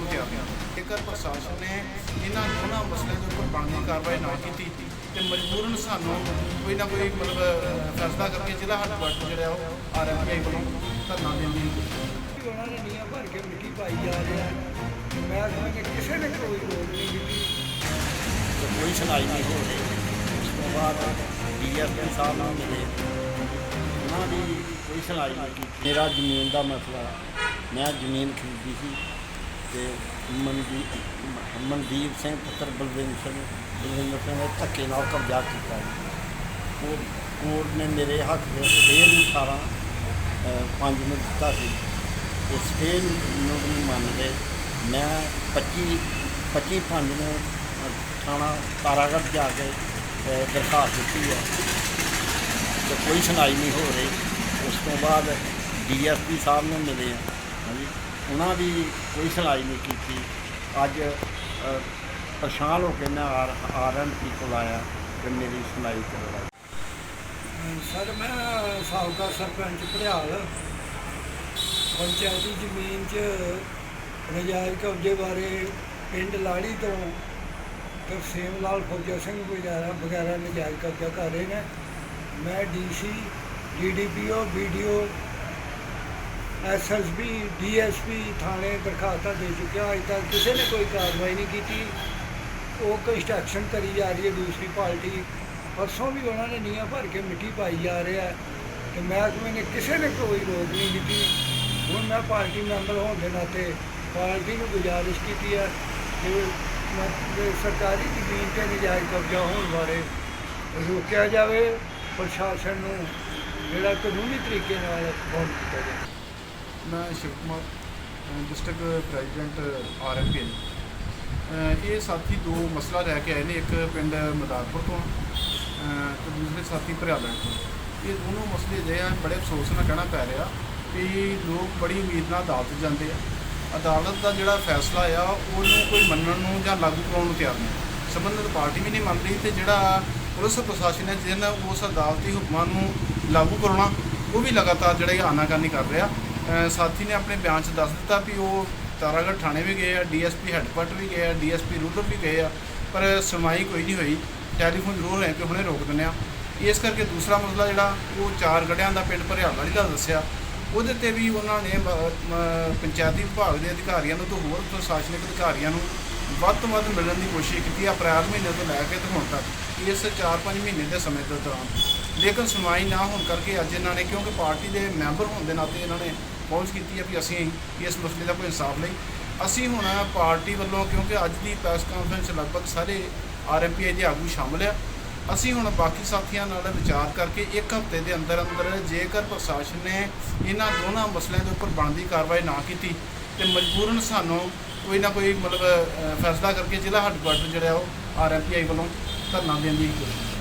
ਨੇ ਇਹਨਾਂ ਦੋਨਾਂ ਮਸਲਿਆਂ ਦੇ ਉੱਪਰ ਬਣਦੀ ਕਾਰਵਾਈ ਨਾ ਕੀਤੀ ਤੇ ਮਜਬੂਰਨ ਸਾਨੂੰ ਕੋਈ ਨਾ ਕੋਈ ਮਤਲਬ ਫੈਸਲਾ ਕਰਕੇ ਜ਼ਿਲ੍ਹਾ ਹੈਡਕੁਆਟਰ ਜਿਹੜਾ ਉਹ ਆਰਐਮਪੀਆਈ ਵੱਲੋਂ ਧਰਨਾ ਦੇਣ ਦੀ ਉਹਨਾਂ ਨੇ ਨੀਆਂ ਭਰ ਕੇ ਮਿੱਟੀ ਪਾਈ ਜਾ ਰਿਹਾ ਮੈਂ ਸਮਝ ਕਿ ਕਿਸੇ ਨੇ ਕੋਈ ਰੋਕ ਨਹੀਂ ਕੀਤੀ ਕੋਈ ਸੁਣਾਈ ਨਹੀਂ ਹੋ ਰਹੀ। ਉਸ ਤੋਂ ਬਾਅਦ ਡੀਐਸਪੀ ਸਾਹਿਬ ਨਾਲ ਮਿਲੇ। ਉਹਨਾਂ ਦੀ ਕੋਈ ਸੁਣਾਈ ਨਹੀਂ ਕੀਤੀ। ਮੇਰਾ ਜ਼ਮੀਨ ਦਾ ਮਸਲਾ ਮੈਂ ਜ਼ਮੀਨ ਖਰੀਦੀ ਸੀ। ਤੇ ਮਨਦੀਪ ਮਨਦੀਪ ਸਿੰਘ ਪੁੱਤਰ ਬਲਵਿੰਦਰ ਸਿੰਘ ਬਲਵਿੰਦਰ ਸਿੰਘ ਨੇ ਧੱਕੇ ਨਾਲ ਕਬਜ਼ਾ ਕੀਤਾ ਜੀ। ਉਹ ਕੋਰਟ ਨੇ ਮੇਰੇ ਹੱਥ ਦੇ ਸਟੇਅ ਨੂੰ 18 ਪੰਜ ਨੂੰ ਦਿੱਤਾ ਸੀ ਤੇ ਸਟੇਅ ਨੂੰ ਨਹੀਂ ਮੰਨਦੇ ਮੈਂ 25 25 ਪੰਜ ਨੂੰ ਅ, ਥਾਣਾ ਤਾਰਾਗੜ੍ਹ ਜਾ ਕੇ ਅ, ਦਰਖਾਸਤ ਦਿੱਤੀ ਹੈ ਤੇ ਕੋਈ ਸੁਣਾਈ ਨਹੀਂ ਹੋ ਰਹੀ ਉਸ ਤੋਂ ਬਾਅਦ ਡੀਐਸਪੀ ਸਾਹਿਬ ਨੂੰ ਮਿਲੇ ਆ ਹਾਂਜੀ ਉਹਨਾਂ ਦੀ ਕੋਈ ਸੁਣਾਈ ਨਹੀਂ ਕੀਤੀ। ਅੱਜ ਪਰੇਸ਼ਾਨ ਹੋ ਕੇ ਮੈਂ ਆਰ ਆਰਐਨਪੀ ਕੋਲ ਆਇਆ ਤੇ ਮੇਰੀ ਸੁਣਾਈ ਕਰਵਾਈ ਸਰ, ਮੈਂ ਸਾਬਕਾ ਸਰਪੰਚ ਭੜਿਆਲ, ਪੰਚਾਇਤੀ ਜ਼ਮੀਨ 'ਚ ਨਜਾਇਜ਼ ਕਬਜ਼ੇ ਬਾਰੇ ਪਿੰਡ ਲਾੜੀ ਤੋਂ ਤਰਸੇਮ ਲਾਲ ਫੌਜਾ ਸਿੰਘ ਵਗੈਰਾ ਵਗੈਰਾ ਨਜਾਇਜ਼ ਕਬਜ਼ਾ ਕਰ ਰਹੇ ਨੇ। ਮੈਂ DC, DDPO VDO SSB DSP ਥਾਣੇ ਦਰਖਾਸਤਾਂ ਦੇ ਚੁੱਕਿਆ। ਅਜੇ ਤੱਕ ਕਿਸੇ ਨੇ ਕੋਈ ਕਾਰਵਾਈ ਨਹੀਂ ਕੀਤੀ। ਉਹ ਕੰਸਟਰਕਸ਼ਨ ਕਰੀ ਜਾ ਰਹੀ ਹੈ ਦੂਸਰੀ ਪਾਰਟੀ। ਪਰਸੋਂ ਵੀ ਉਹਨਾਂ ਨੇ ਨੀਆਂ ਭਰ ਕੇ ਮਿੱਟੀ ਪਾਈ ਜਾ ਰਿਹਾ ਹੈ ਤੇ ਮਹਿਕਮੇ ਨੇ ਕਿਸੇ ਨੇ ਕੋਈ ਰੋਕ ਨਹੀਂ ਦਿੱਤੀ। ਹੁਣ ਮੈਂ ਪਾਰਟੀ ਮੈਂਬਰ ਹੋਣ ਦੇ ਨਾਤੇ ਪਾਰਟੀ ਨੂੰ ਗੁਜ਼ਾਰਿਸ਼ ਕੀਤੀ ਹੈ ਕਿ ਕਿ ਸਰਕਾਰੀ ਜ਼ਮੀਨ ਤੇ ਨਜਾਇਜ਼ ਕਬਜ਼ਾ ਹੋਣ ਬਾਰੇ ਰੋਕਿਆ ਜਾਵੇ। ਪ੍ਰਸ਼ਾਸਨ ਨੂੰ ਜਿਹੜਾ ਕਾਨੂੰਨੀ ਤਰੀਕੇ ਨਾਲ ਫੋਨ ਕੀਤਾ ਜਾਵੇ। ਮੈਂ Shiv Kumar district president RMP ਇਹ ਸਾਥੀ ਦੋ ਮਸਲਾ ਲੈ ਕੇ ਆਏ ਨੇ ਇੱਕ ਪਿੰਡ ਮਦਾਰਪੁਰ ਤੋਂ ਅਹ, ਤੇ ਦੂਸਰੇ ਸਾਥੀ ਭਰਿਆਲਣ ਤੋਂ। ਇਹ ਦੋਨੋਂ ਮਸਲੇ ਜਿਹੜੇ ਆ ਬੜੇ ਅਫਸੋਸ ਨਾਲ ਕਹਿਣਾ ਪੈ ਰਿਹਾ ਕਿ ਲੋਕ ਬੜੀ ਉਮੀਦ ਨਾਲ ਅਦਾਲਤ ਜਾਂਦੇ ਆ। ਅਦਾਲਤ ਦਾ ਜਿਹੜਾ ਫੈਸਲਾ ਆ ਉਹਨੂੰ ਕੋਈ ਮੰਨਣ ਨੂੰ ਜਾਂ ਲਾਗੂ ਕਰਾਉਣ ਨੂੰ ਤਿਆਰ ਨਹੀਂ। ਸੰਬੰਧਿਤ ਪਾਰਟੀ ਵੀ ਨਹੀਂ ਮੰਨ ਰਹੀ ਤੇ ਜਿਹੜਾ ਪੁਲਿਸ ਪ੍ਰਸ਼ਾਸਨ ਹੈ ਜਿਹਨਾਂ ਉਸ ਅਦਾਲਤੀ ਹੁਕਮਾਂ ਨੂੰ ਲਾਗੂ ਕਰਾਉਣਾ ਉਹ ਵੀ ਲਗਾਤਾਰ ਜਿਹੜਾ ਇਹ ਆਨਾਕਾਨੀ ਕਰ ਰਿਹਾ। ਸਾਥੀ ਨੇ ਆਪਣੇ ਬਿਆਨ 'ਚ ਦੱਸ ਦਿੱਤਾ ਵੀ ਉਹ ਤਾਰਾਗੜ੍ਹ ਥਾਣੇ ਵੀ ਗਏ ਆ, ਡੀਐਸਪੀ ਹੈੱਡਕੁਆਟਰ ਵੀ ਗਏ ਆ, ਡੀਐਸਪੀ ਰੂਰਲ ਵੀ ਗਏ ਆ, ਪਰ ਸੁਣਵਾਈ ਕੋਈ ਨਹੀਂ ਹੋਈ। ਟੈਲੀਫੋਨ ਜ਼ਰੂਰ ਹੈ ਕਿ ਹੁਣੇ ਰੋਕ ਦਿੰਦੇ ਆ ਇਸ ਕਰਕੇ ਦੂਸਰਾ ਮਸਲਾ ਜਿਹੜਾ, ਉਹ ਚਾਰ ਗੜਿਆਂ ਦਾ ਪਿੰਡ ਭਰਿਆਲ ਵਾਲੀ ਦਾ ਦੱਸਿਆ। ਉਹਦੇ ਤੇ ਵੀ ਉਹਨਾਂ ਨੇ ਪੰਚਾਇਤੀ ਵਿਭਾਗ ਦੇ ਅਧਿਕਾਰੀਆਂ ਨੂੰ ਤੇ ਹੋਰ ਪ੍ਰਸ਼ਾਸਨਿਕ ਅਧਿਕਾਰੀਆਂ ਨੂੰ ਵੱਧ ਤੋਂ ਵੱਧ ਮਿਲਣ ਦੀ ਕੋਸ਼ਿਸ਼ ਕੀਤੀ ਅਪ੍ਰੈਲ ਮਹੀਨੇ ਤੋਂ ਲੈ ਕੇ ਤੇ ਹੁਣ ਤੱਕ। ਇਸ 4-5 ਮਹੀਨੇ ਦੇ ਸਮੇਂ ਦੇ ਦੌਰਾਨ। ਲੇਕਿਨ ਸੁਣਵਾਈ ਨਾ ਹੋਣ ਕਰਕੇ ਅੱਜ ਇਹਨਾਂ ਨੇ, ਕਿਉਂਕਿ ਪਾਰਟੀ ਦੇ ਮੈਂਬਰ ਹੋਣ ਦੇ ਨਾਤੇ ਇਹਨਾਂ ਨੇ ਪਹੁੰਚ ਕੀਤੀ ਹੈ ਵੀ ਅਸੀਂ ਇਸ ਮਸਲੇ ਦਾ ਕੋਈ ਇਨਸਾਫ ਲਈ। ਅਸੀਂ ਹੁਣ ਪਾਰਟੀ ਵੱਲੋਂ, ਕਿਉਂਕਿ ਅੱਜ ਦੀ ਪ੍ਰੈਸ ਕਾਨਫਰੰਸ 'ਚ ਲਗਭਗ ਸਾਰੇ ਆਰਐਮਪੀਆਈ ਦੇ ਆਗੂ ਸ਼ਾਮਲ ਆ, ਅਸੀਂ ਹੁਣ ਬਾਕੀ ਸਾਥੀਆਂ ਨਾਲ ਵਿਚਾਰ ਕਰਕੇ ਇੱਕ ਹਫ਼ਤੇ ਦੇ ਅੰਦਰ ਅੰਦਰ ਜੇਕਰ ਪ੍ਰਸ਼ਾਸਨ ਨੇ ਇਹਨਾਂ ਦੋਨਾਂ ਮਸਲਿਆਂ ਦੇ ਉੱਪਰ ਬਣਦੀ ਕਾਰਵਾਈ ਨਾ ਕੀਤੀ, ਤੇ ਮਜਬੂਰਨ ਸਾਨੂੰ ਕੋਈ ਨਾ ਕੋਈ ਮਤਲਬ ਫੈਸਲਾ ਕਰਕੇ ਜ਼ਿਲ੍ਹਾ ਹੈਡਕੁਆਟਰ ਜਿਹੜਾ ਉਹ ਆਰਐਮਪੀਆਈ ਵੱਲੋਂ ਧਰਨਾ ਦੇਣ ਦੀ